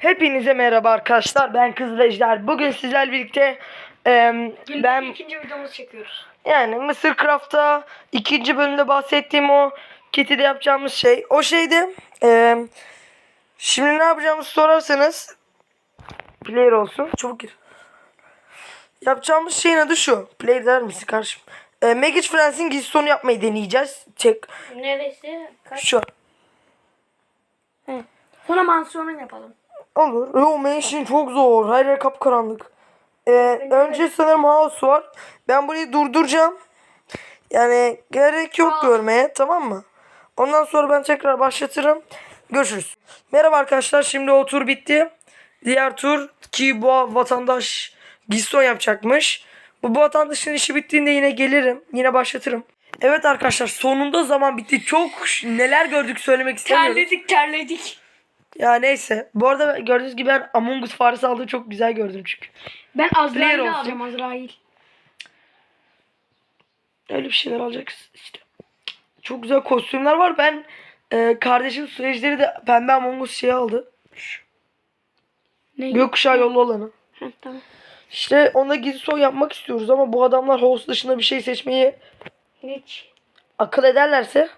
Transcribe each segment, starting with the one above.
Hepinize merhaba arkadaşlar. Ben Kızıl Ejder. Bugün sizlerle birlikte em, Ben ben ikinci videomuzu çekiyoruz. yani Mısır Craft'ta ikinci bölümde bahsettiğim o kitide yapacağımız şey o şeydi. Em, şimdi ne yapacağımızı sorarsanız player olsun. Çabuk gir. Yapacağımız şeyin adı şu. Player der misin kardeşim? E, Magic Friends'in gizli sonu yapmayı deneyeceğiz. Çek. Neresi? Kaç? Şu. Sonra mansiyonu yapalım. Olur. Yo Mansion çok zor. Her yer kapkaranlık. Ee, önce sanırım house var. Ben burayı durduracağım. Yani gerek yok Aa. görmeye tamam mı? Ondan sonra ben tekrar başlatırım. Görüşürüz. Merhaba arkadaşlar. Şimdi o tur bitti. Diğer tur ki bu vatandaş Giston yapacakmış. Bu, bu vatandaşın işi bittiğinde yine gelirim. Yine başlatırım. Evet arkadaşlar sonunda zaman bitti. Çok neler gördük söylemek istemiyorum. Terledik terledik. Ya neyse. Bu arada gördüğünüz gibi ben Among Us faresi aldığı çok güzel gördüm çünkü. Ben Player Azrail'i olsun. alacağım Azrail. Öyle bir şeyler alacaksın işte. Çok güzel kostümler var. Ben e, kardeşim süreçleri de pembe Among Us şeyi aldı. Ne? Gökkuşağı yolu olanı. Heh, tamam. İşte onda gizli soy yapmak istiyoruz ama bu adamlar host dışında bir şey seçmeyi Hiç. akıl ederlerse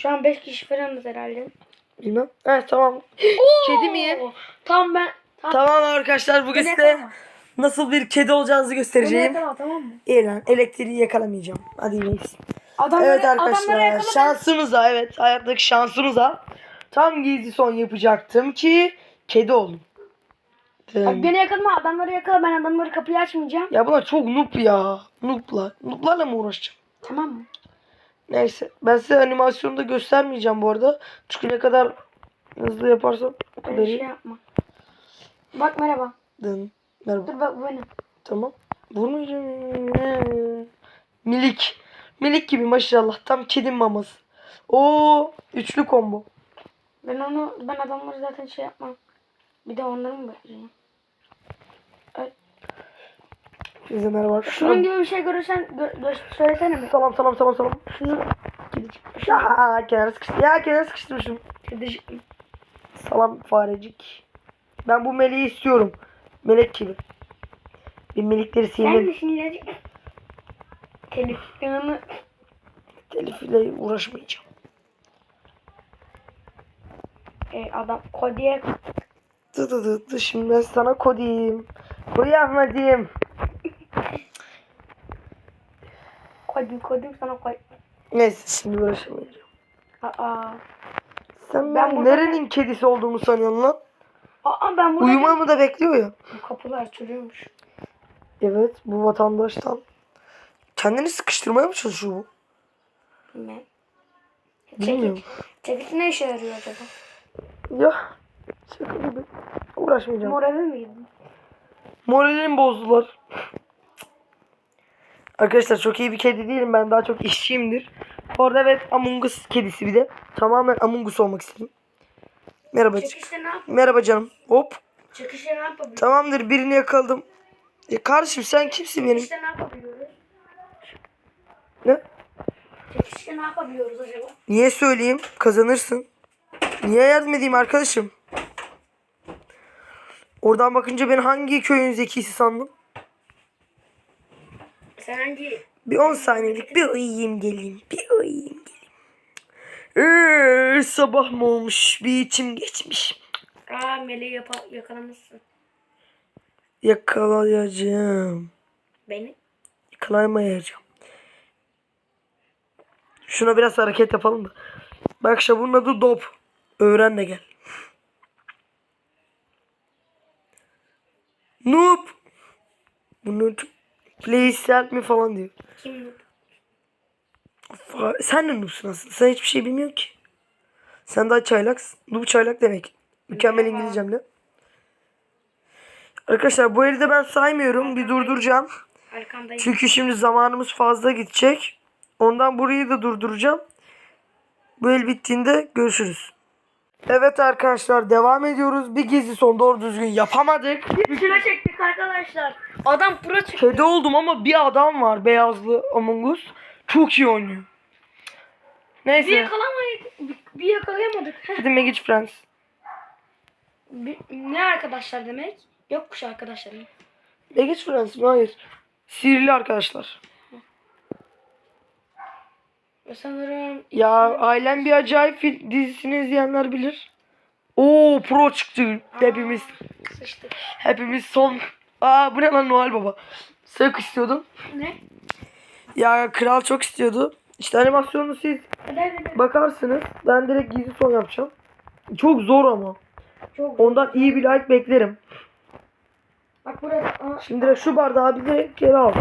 Şu an 5 kişi falanız herhalde. Bilmem. Evet tamam. Kedi miyim? Tamam ben. Tamam. Tamam arkadaşlar bugün size nasıl bir kedi olacağınızı göstereceğim. yakalama tamam mı? İyi lan elektriği yakalamayacağım. Hadi. Adamları, Evet adamları arkadaşlar yakala. ben- şansımıza evet hayattaki şansımıza tam gizli son yapacaktım ki kedi oldum. Bak, beni yakalama adamları yakala ben adamları kapıyı açmayacağım. Ya bunlar çok noob ya. Nooblar. Nooblarla mı uğraşacağım? Tamam mı? Neyse. Ben size animasyonu da göstermeyeceğim bu arada. Çünkü ne kadar hızlı yaparsam o kadar Öyle şey iyi. yapma. Bak merhaba. Dın. Merhaba. Dur bak bu benim. Tamam. Vurmayacağım. Milik. Milik gibi maşallah. Tam kedi maması. Oo, üçlü combo. Ben onu ben adamları zaten şey yapmam. Bir de onları mı bekleyeceğim? Size merhaba. Şunun gibi bir şey görürsen gö gö- söylesene mi? Salam salam salam salam. Şunu Ya kenara sıkıştı. Ya kenara sıkıştırmışım. Kıdış- Salam farecik. Ben bu meleği istiyorum. Melek gibi. Bir melekleri Sen sevmem. misin ilacı? Telif yanını Telif ile uğraşmayacağım. e, adam Kodi'ye Dı dı dı dı şimdi ben sana kodiyim. Koy Ahmet'im. Koydum koydum sana koy. Neyse şimdi uğraşamayacağım. Aa. Sen Ben ben burada- nerenin kedisi olduğumu sanıyorsun lan? Aa ben burada Uyumamı da bekliyor ya. Bu kapılar açılıyormuş. Evet bu vatandaştan. Kendini sıkıştırmaya mı çalışıyor bu? Bilmem. Bilmiyorum. Çekit ne işe yarıyor acaba? Ya şaka gibi. Uğraşmayacağım. Moravi miydi? Moralimi bozdular. Arkadaşlar çok iyi bir kedi değilim. Ben daha çok işçiyimdir. Orada evet Among Us kedisi bir de. Tamamen Among Us olmak istedim. Merhaba. Çekişte ne? Merhaba canım. Hop. Çekişte ne yapabiliyoruz? Tamamdır birini yakaladım. Ya kardeşim sen kimsin benim? Çekişte ne yapabiliyoruz? Ne? Çekişte ne yapabiliyoruz acaba? Niye söyleyeyim? Kazanırsın. Niye yardım edeyim arkadaşım? Oradan bakınca ben hangi köyün zekisi sandım? Sen hangi Bir 10 saniyelik bir uyuyayım geleyim. Bir uyuyayım geleyim. Ee, sabah mı olmuş? Bir içim geçmiş. Aa meleği yakalamışsın. Yakalayacağım. Beni? Yakalayamayacağım. Şuna biraz hareket yapalım da. Bak işte bunun adı Dop. Öğren de gel. Noob. Bunu please help me falan diyor. Kim? Sen de noobsun aslında. Sen hiçbir şey bilmiyorsun ki. Sen daha çaylaksın. Noob çaylak demek. Mükemmel. İngilizcemle. Arkadaşlar bu eli de ben saymıyorum. Bir durduracağım. Arkandayım. Çünkü şimdi zamanımız fazla gidecek. Ondan burayı da durduracağım. Bu el bittiğinde görüşürüz. Evet arkadaşlar devam ediyoruz. Bir gizli son doğru düzgün yapamadık. Üstüne çektik arkadaşlar. Adam pro çıktı. Kedi oldum ama bir adam var beyazlı Among Us. Çok iyi oynuyor. Neyse. Bir, bir yakalayamadık. Hadi Magic Friends. Bir- ne arkadaşlar demek? Yokmuş arkadaşlar. mı? Vegas Friends mi? Hayır. Sihirli arkadaşlar. Sanırım Ya Ailem Bir Acayip dizisini izleyenler bilir. Oo pro çıktı hepimiz. sıçtı. Hepimiz son. Aa bu ne lan Noel Baba. Çok istiyordum. Ne? Ya kral çok istiyordu. İşte animasyonunu siz bakarsınız. Ben direkt gizli son yapacağım. Çok zor ama. Çok. Ondan iyi bir like beklerim. Bak burası. Aa, Şimdi direkt şu bardağı bir direkt geri al.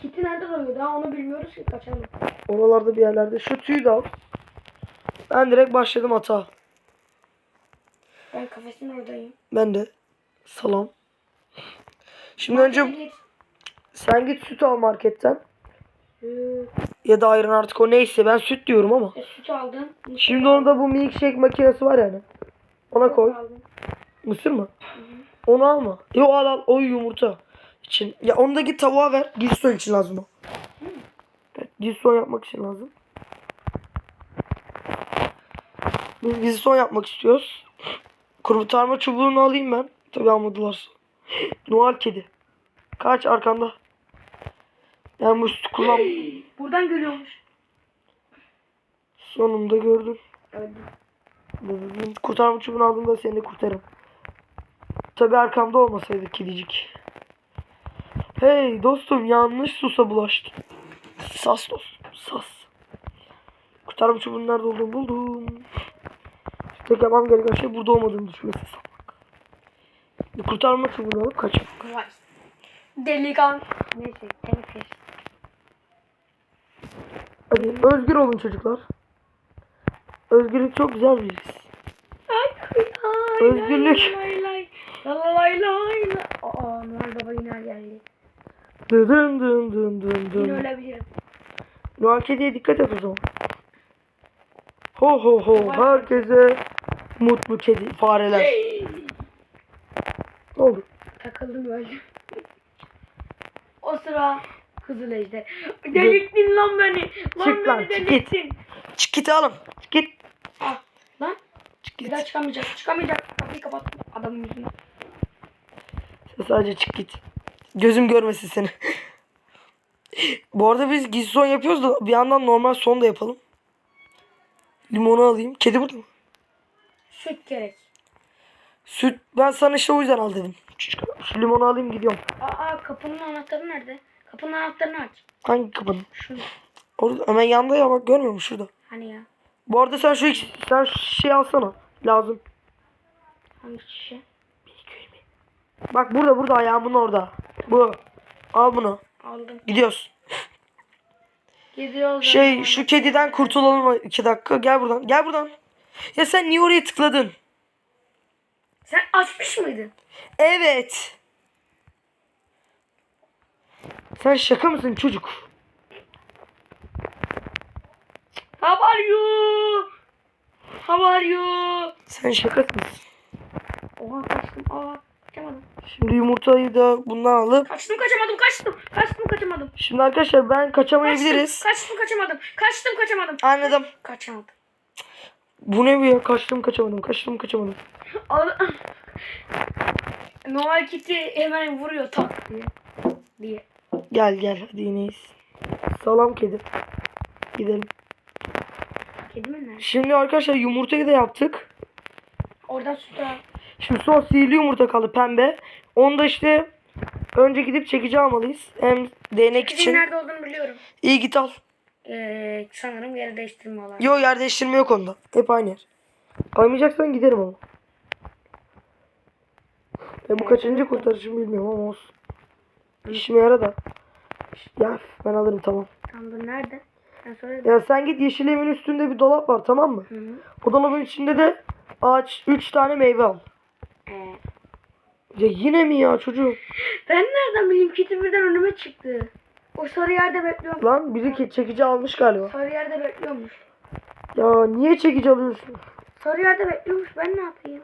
Kiti nerede duruyor? Daha onu bilmiyoruz ki kaçalım. Oralarda bir yerlerde. Şu tüyü de al. Ben direkt başladım hata. Ben kafesin oradayım. Ben de. Salam. Şimdi önce Git. sen git süt al marketten. Ee, Ya da ayran artık o neyse ben süt diyorum ama. e, süt aldın. mısır Şimdi onu da bu milkshake makinesi var yani. Ona koy. aldın. Mısır mı? Onu alma. Yo al al o yumurta için. Ya onu da git tavuğa ver. Gizli için lazım o. Evet, gizli yapmak için lazım. Biz gizli yapmak istiyoruz. Kurtarma çubuğunu alayım ben. Tabii almadılar. Noel kedi. Kaç arkanda. Ben bu kullan. Buradan görüyormuş. Sonunda gördüm. Evet. Kurtarma çubuğunu aldığımda seni de kurtarırım. Tabi arkamda olmasaydı kedicik. Hey dostum yanlış susa bulaştın. Sas dostum sas. Kurtarma çubuğunun nerede olduğunu buldum. Tek yapmam gereken şey burada olmadığını düşünmesi. Kurtarma çubuğunu alıp kaçmak. Vay. Delikan. Neyse. Teneffüs. Hadi özgür olun çocuklar. Özgürlük çok güzel bir his. Özgürlük. Lay lay lay. Aa Noel Baba yine geldi. Dın dın dın dın dın Yine ölebilirim. Noel kediye dikkat et o zaman. Ho ho ho herkese mutlu kedi fareler. Ne oldu? Takıldım öldüm. o sıra Kızıl Ejder. Delirttin lan beni. Lan Çık beni lan, çık git. Çık git oğlum. Çık git. Ah, lan Çık bir git. daha çıkamayacak. Çıkamayacak. Kapıyı kapat. Adamın yüzüne. Sen sadece çık git. Gözüm görmesin seni. Bu arada biz gizli son yapıyoruz da bir yandan normal son da yapalım. Limonu alayım. Kedi burada mı? Süt gerek. Süt. Ben sana işte o yüzden al dedim. Şu limonu alayım gidiyorum. Aa kapının anahtarı nerede? Kapının anahtarını aç. Hangi kapının? Şunu. Orada hemen yanda ya bak görmüyor musun şurada. Hani ya? Bu arada sen şu sen şu şey alsana. Lazım. Hangi şişe? Bak burada burada ayağımın orada. Bu. Al bunu. Aldım. Gidiyoruz. Gidiyoruz. Şey şu kediden kurtulalım iki dakika. Gel buradan. Gel buradan. Ya sen niye oraya tıkladın? Sen açmış mıydın? Evet. Sen şaka mısın çocuk? How are you? How are you? Sen şakasın. Oha kaçtım. Aa kaçamadım. Şimdi yumurtayı da bundan alıp. Kaçtım kaçamadım kaçtım. Kaçtım kaçamadım. Şimdi arkadaşlar ben kaçamayabiliriz. Kaçtım, kaçtım kaçamadım. Kaçtım kaçamadım. Anladım. Kaçamadım. Bu ne bu ya? Kaçtım kaçamadım. Kaçtım kaçamadım. Noel Kitty hemen vuruyor tak diye. Diye. Gel gel hadi ineyiz. Salam kedi. Gidelim. Kedi mi nerede? Şimdi arkadaşlar yumurtayı da yaptık. Oradan süt al. Şimdi son sihirli yumurta kaldı pembe. Onu da işte önce gidip çekici almalıyız. Hem değnek için. nerede olduğunu biliyorum. İyi git al. Ee, sanırım yer değiştirme olan. Yo yer değiştirme yok onda. Hep aynı yer. Almayacaksan giderim ama. E bu kaçıncı kurtarışım bilmiyorum ama olsun. İşime yara da. Ya ben alırım tamam. Tamam dur nerede? Ya sen git yeşil evin üstünde bir dolap var tamam mı? Hı hı. O dolabın içinde de ağaç 3 tane meyve al. Ee, Ya yine mi ya çocuğum? ben nereden bileyim Kitty birden önüme çıktı. O sarı yerde bekliyormuş. Lan biri çekici almış galiba. Sarı yerde bekliyormuş. Ya niye çekici alıyorsun? Sarı yerde bekliyormuş. Ben ne yapayım?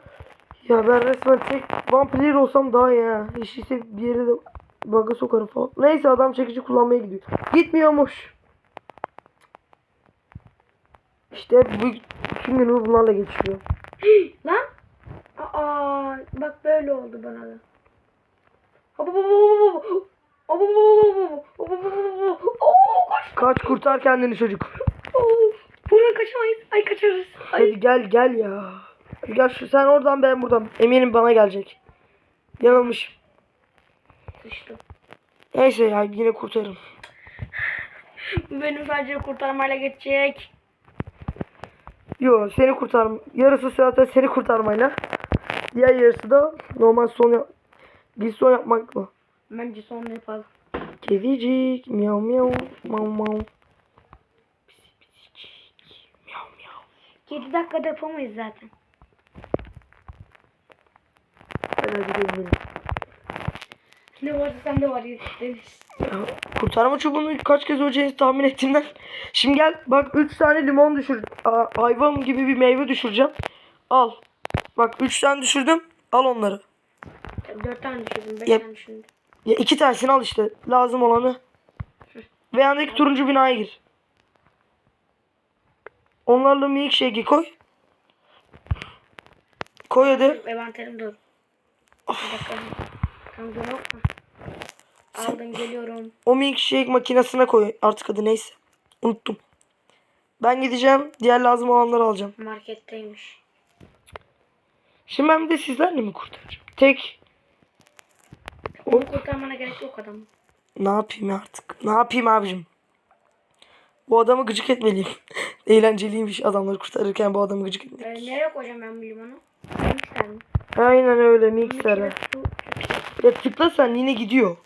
Ya ben resmen tek one player olsam daha iyi ha. İse bir yere de bug'a sokarım falan. Neyse adam çekici kullanmaya gidiyor. Gitmiyormuş. İşte bu bütün günümü bunlarla geçiriyor. Lan öyle oldu bana da. Hop hop hop hop Kaç kurtar kendini çocuk. Buradan kaçamayız. Ay kaçarız. Ay. Hadi gel gel ya. Gel şu sen oradan ben buradan. Eminim bana gelecek. Yanılmış. Sıçtım. Neyse ya yine kurtarırım. Benim sadece kurtarmayla geçecek. Yo seni kurtarm. Yarısı zaten seni kurtarmayla. Diğer yarısı da normal son yap. Bir son yapmakla. Bence son yapalım. Kedicik miyav miyav mav mav. Miyav miyav. 7 dakikada yapamayız zaten. Hadi hadi gidelim. Ne varsa sende var. Ya, Kurtarma çubuğunu kaç kez öleceğini tahmin ettiğimden. Şimdi gel bak 3 tane limon düşür. Aa, Ayva gibi bir meyve düşüreceğim. Al. Bak 3 tane düşürdüm. Al onları. 4 tane düşürdüm. 5 Yap. tane düşürdüm. Ya iki tanesini al işte. Lazım olanı. Ve yandaki turuncu binaya gir. Onlarla milkshake'i koy. Koy hadi. Envanterim dur. Bir dakika. Tam dur yok mu? Aldım geliyorum. O milkshake makinesine koy. Artık adı neyse. Unuttum. Ben gideceğim. Diğer lazım olanları alacağım. Marketteymiş. Şimdi ben bir de sizlerle mi kurtaracağım? Tek. Onu kurtarmana gerek yok adam. Ne yapayım ya artık? Ne yapayım abicim? Bu adamı gıcık etmeliyim. Eğlenceliymiş adamları kurtarırken bu adamı gıcık etmek. Ee, nereye koyacağım ben bu limonu? Ben isterim. Aynen öyle miksere. Ya tıkla sen yine gidiyor.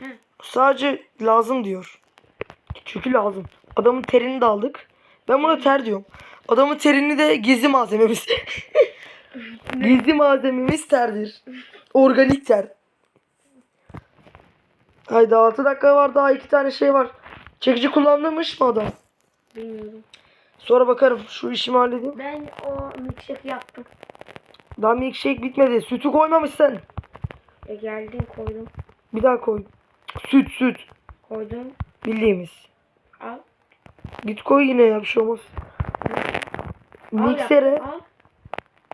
Hı. Sadece lazım diyor. Çünkü lazım. Adamın terini de aldık. Ben buna ter diyorum. Adamın terini de gizli malzememiz. gizli malzememiz terdir. Organik ter. Haydi 6 dakika var daha 2 tane şey var. Çekici kullandırmış mı adam? Bilmiyorum. Sonra bakarım. Şu işimi halledeyim. Ben o milkshake yaptım. Daha milkshake bitmedi. Sütü koymamışsın. E geldin koydum. Bir daha koy. Süt süt. Koydum. Bildiğimiz. Al. Git koy yine ya bir şey olmaz. Al Miksere. Al.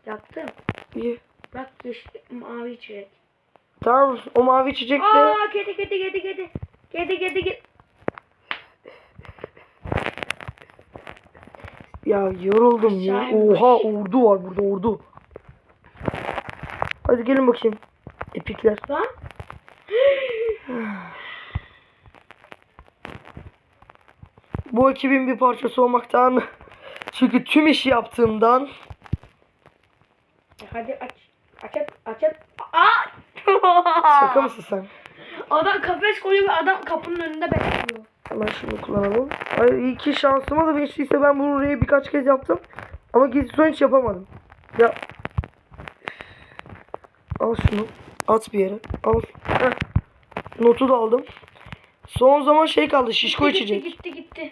Yaptım. İyi. Bak yeşil mavi içecek. Tamam o mavi içecek de. Aa kedi kedi kedi kedi. Kedi kedi kedi. Ya yoruldum ya. Oha ordu var burada ordu. Hadi gelin bakayım. Epikler. Lan. Bu ekibin bir parçası olmaktan çünkü tüm işi yaptığımdan E, Hadi aç. Aç aç aç. aç. Aa! şaka mısın sen? Adam kafes koyuyor ve adam kapının önünde bekliyor. Hemen şunu kullanalım. Ay iyi ki şansıma da geçtiyse ben bunu buraya birkaç kez yaptım. Ama gizli son hiç yapamadım. Ya. Al şunu. At bir yere. Al. Heh. Notu da aldım. Son zaman şey kaldı. Şişko gitti, içecek. Gitti gitti.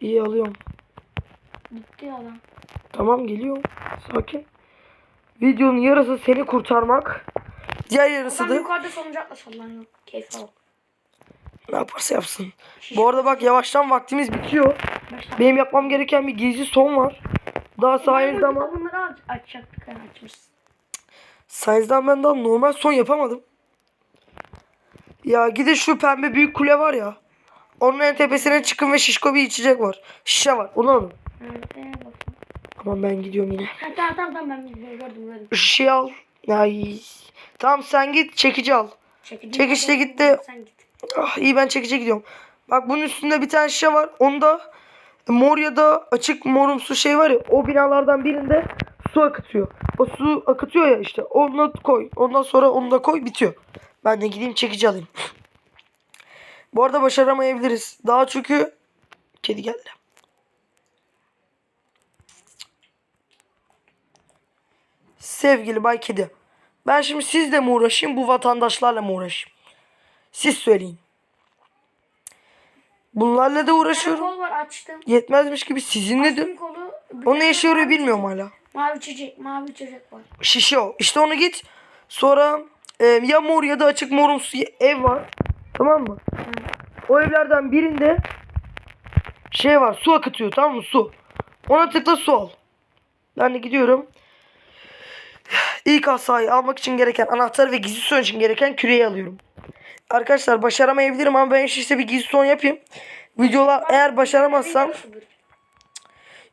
İyi alıyorum. Gitti adam. Tamam geliyorum. Sakin. Videonun yarısı seni kurtarmak. Diğer yarısı da yukarıda salıncakla sallanıyor. Keyif al. ne yaparsa yapsın. Bu arada bak yavaştan vaktimiz bitiyor. Benim yapmam gereken bir gizli son var. Daha sayenizde ama Bunları aç, açacaktık. Yani açmışız. sayenizden ben daha normal son yapamadım. Ya gidin şu pembe büyük kule var ya. Onun en tepesine çıkın ve şişko bir içecek var. Şişe var. Onu alın. Nerede bakayım. Aman ben gidiyorum yine. Ha, tamam tamam tamam ben gördüm gördüm. Şişeyi al. Ay. Tamam sen git çekici al. Çekici Çekiç de nerede? gitti. Sen git. Ah iyi ben çekice gidiyorum. Bak bunun üstünde bir tane şişe var. Onda mor ya da açık morumsu şey var ya. O binalardan birinde su akıtıyor. O su akıtıyor ya işte. Onu koy. Ondan sonra onu da koy bitiyor. Ben de gideyim çekici alayım. Bu arada başaramayabiliriz. Daha çünkü kedi geldi. Sevgili Bay Kedi. Ben şimdi sizle mi uğraşayım bu vatandaşlarla mı uğraşayım? Siz söyleyin. Bunlarla da uğraşıyorum. Kol var açtım. Yetmezmiş gibi sizinle de. Kolu. O ne işe yarıyor bilmiyorum hala. Mavi çiçek, mavi çiçek var. Şişe o. İşte onu git. Sonra e, ya mor ya da açık morumsu ev var. Tamam mı? O evlerden birinde şey var. Su akıtıyor tamam mı? Su. Ona tıkla su al. Ben de gidiyorum. İlk asayı almak için gereken anahtar ve gizli son için gereken küreyi alıyorum. Arkadaşlar başaramayabilirim ama ben işte bir gizli son yapayım. Videolar eğer başaramazsam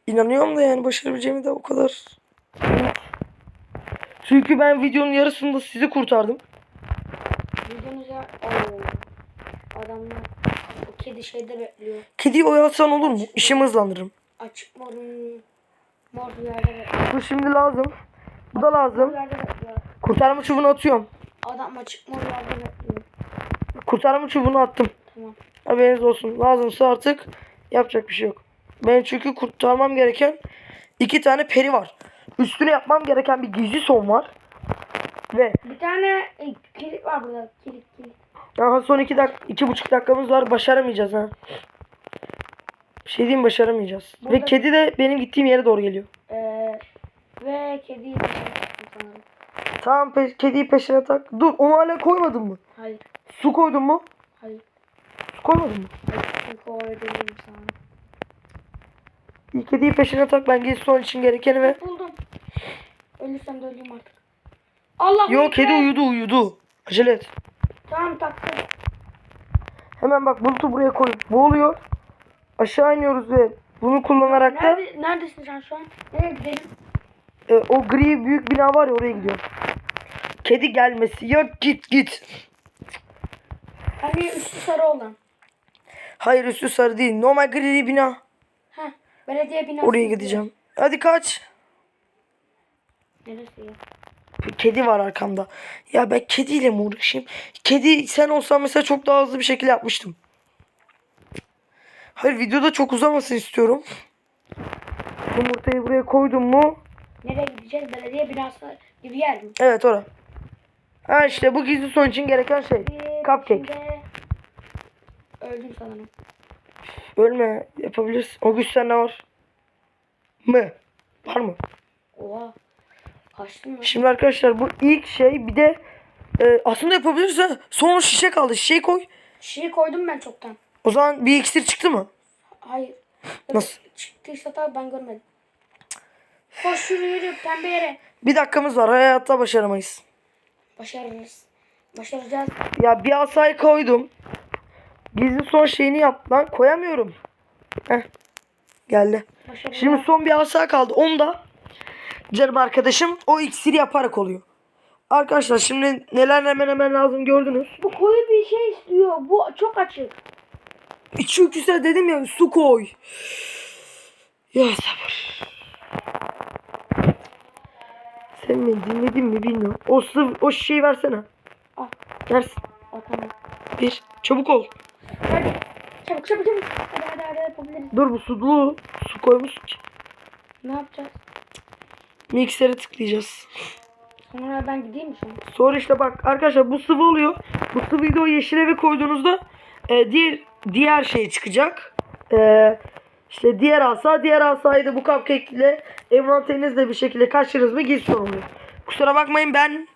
inanıyorum da yani başarabileceğimi de o kadar. Çünkü ben videonun yarısında sizi kurtardım. Videonuza Oo. Adamlar o kedi şeyde bekliyor. Kediyi oyalatsan olur mu? İşimi hızlandırırım. Açık morun mor bir yerde bekliyor. Bu şimdi lazım. Bu da lazım. Kurtarma çubuğunu atıyorum. Adam açık mor yerde bekliyor. Kurtarma çubuğunu attım. Tamam. Haberiniz olsun. Lazımsa artık yapacak bir şey yok. Ben çünkü kurtarmam gereken iki tane peri var. Üstüne yapmam gereken bir gizli son var. Ve Bir tane e, kilit var burada. Kilit kilit. daha son iki, dak iki buçuk dakikamız var. Başaramayacağız ha. Bir şey diyeyim başaramayacağız. Ve Burada- kedi de benim gittiğim yere doğru geliyor. Ee, ve kediyi taktım sanırım. Tamam pe- kediyi peşine tak. Dur onu hala koymadın mı? Hayır. Su koydun mu? Hayır. Su koymadın mı? Hayır. Öyle değilim sanırım. İyi kediyi peşine tak. Ben gizli son için gerekeni ve... Buldum. Ölürsem de öleyim artık. Allah Yok kedi uyudu uyudu. Acele et. Tamam taktım. Hemen bak bulutu buraya koyup boğuluyor. Aşağı iniyoruz ve bunu kullanarak da Nerede, neredesin sen şu an? Nereye gidelim? E, o gri büyük bina var ya oraya gidiyor. Kedi gelmesi. Ya git git. Hani üstü sarı olan. Hayır üstü sarı değil. Normal gri bina. Heh. Belediye binası. Oraya gideceğim. Hadi kaç. Neresi ya? Kedi var arkamda. Ya ben kediyle mi uğraşayım? Kedi sen olsan mesela çok daha hızlı bir şekilde yapmıştım. Hayır videoda çok uzamasın istiyorum. Yumurtayı buraya koydum mu? Nereye gideceğiz? Belediye binası gibi yer mi? Evet ora. Ha işte bu gizli son için gereken şey. Bir Cupcake. Öldüm sanırım. Ölme yapabilirsin. O güç sende var. Mı? Var mı? Oha. Kaçtın mı? Şimdi arkadaşlar bu ilk şey bir de e, aslında yapabiliriz ha. Son şişe kaldı. Şişeyi koy. Şeyi koydum ben çoktan. O zaman bir iksir çıktı mı? Hayır. Nasıl? Çıktıysa tabii ben görmedim. Koş yürü yürü pembe yere. Bir dakikamız var. Hayatta başaramayız. Başarırız. Başaracağız. Ya bir asayı koydum. Gizli son şeyini yap lan. Koyamıyorum. Heh. Geldi. Başaracağız. Şimdi son bir asa kaldı. Onu da canım arkadaşım o iksiri yaparak oluyor. Arkadaşlar şimdi neler hemen hemen lazım gördünüz. Bu koyu bir şey istiyor. Bu çok açık. Çünkü sen dedim ya su koy. Ya sabır. Sen beni dinledin mi bilmiyorum. O sıvı, o şişeyi versene. Al. Versin. Al tamam. Bir. Çabuk ol. Hadi. Çabuk çabuk çabuk. Hadi hadi hadi yapabiliriz. Dur bu sulu. Su koymuş. Ne yapacağız? Miksere tıklayacağız. Sonra ben gideyim mi sonra? Sonra işte bak arkadaşlar bu sıvı oluyor. Bu sıvıyı da o yeşil eve koyduğunuzda e, diğer diğer şey çıkacak. E, işte diğer asa diğer asayı da bu cupcake ile envanterinizle bir şekilde kaçırırız mı gizli oluyor. Kusura bakmayın ben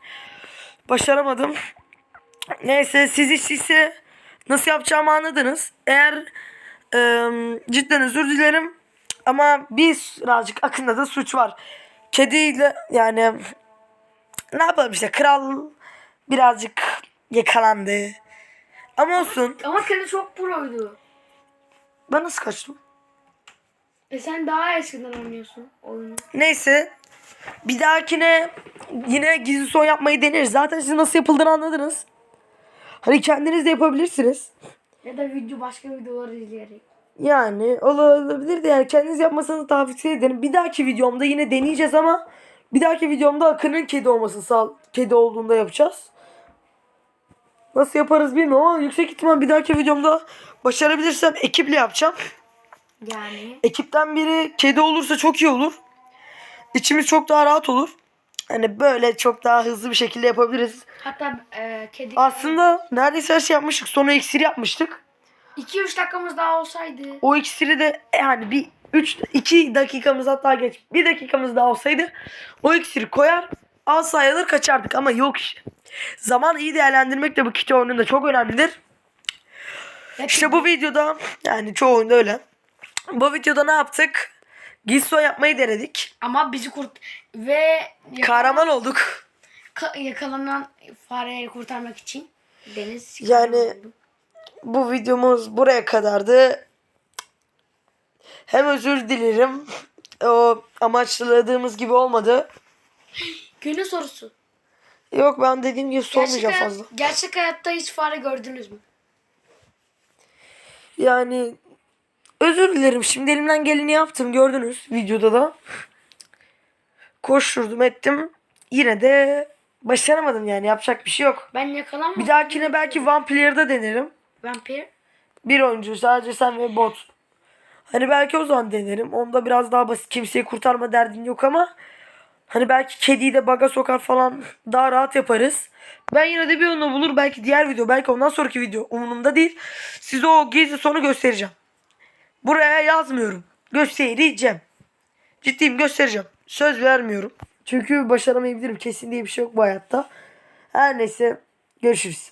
başaramadım. Neyse siz hiç ise nasıl yapacağımı anladınız. Eğer e, cidden özür dilerim. Ama birazcık akında da suç var. Kediyle yani ne yapalım işte kral birazcık yakalandı. Ama olsun. Ama kedi çok proydu. Ben nasıl kaçtım? E sen daha eskiden oynuyorsun oyunu. Neyse. Bir dahakine yine gizli son yapmayı deneriz. Zaten siz nasıl yapıldığını anladınız. Hani kendiniz de yapabilirsiniz. Ya da video başka videoları izleyerek. Yani olabilir de yani kendiniz yapmasanız tavsiye ederim. Bir dahaki videomda yine deneyeceğiz ama bir dahaki videomda Akın'ın kedi olmasını sağ kedi olduğunda yapacağız. Nasıl yaparız bilmiyorum ama yüksek ihtimal bir dahaki videomda başarabilirsem ekiple yapacağım. Yani. Ekipten biri kedi olursa çok iyi olur. İçimiz çok daha rahat olur. Hani böyle çok daha hızlı bir şekilde yapabiliriz. Hatta e, kedi... Aslında neredeyse her şey yapmıştık. Sonra iksiri yapmıştık. 2-3 dakikamız daha olsaydı. O iksiri de yani bir 3 2 dakikamız hatta geç. 1 dakikamız daha olsaydı o iksiri koyar asayı alır kaçardık ama yok işte. Zaman iyi değerlendirmek de bu kiti oyununda çok önemlidir. İşte bu videoda yani çoğu oyunda öyle. Bu videoda ne yaptık? Gizli yapmayı denedik. Ama bizi kurt... Ve... Kahraman olduk. ka- yakalanan fareleri kurtarmak için Deniz Yani-. Bu videomuz buraya kadardı. Hem özür dilerim. O amaçladığımız gibi olmadı. günün sorusu. Yok ben dediğim gibi sormayacağım hayat- fazla. gerçek hayatta hiç fare gördünüz mü? Yani özür dilerim. Şimdi elimden geleni yaptım. Gördünüz videoda da. Koşturdum ettim. Yine de başaramadım yani. Yapacak bir şey yok. Ben yakalanmadım. Bir dahakine belki Player'da denerim. Vampir. Bir oyuncu sadece sen ve bot. Hani belki o zaman denerim. Onda biraz daha basit. Kimseyi kurtarma derdin yok ama hani belki kediyi de baga sokar falan daha rahat yaparız. Ben yine de bir yolunu bulur. Belki diğer video. Belki ondan sonraki video. Umurumda değil. Size o gizli sonu göstereceğim. Buraya yazmıyorum. Göstereceğim. Ciddiyim göstereceğim. Söz vermiyorum. Çünkü başaramayabilirim. Kesin diye bir şey yok bu hayatta. Her neyse. Görüşürüz.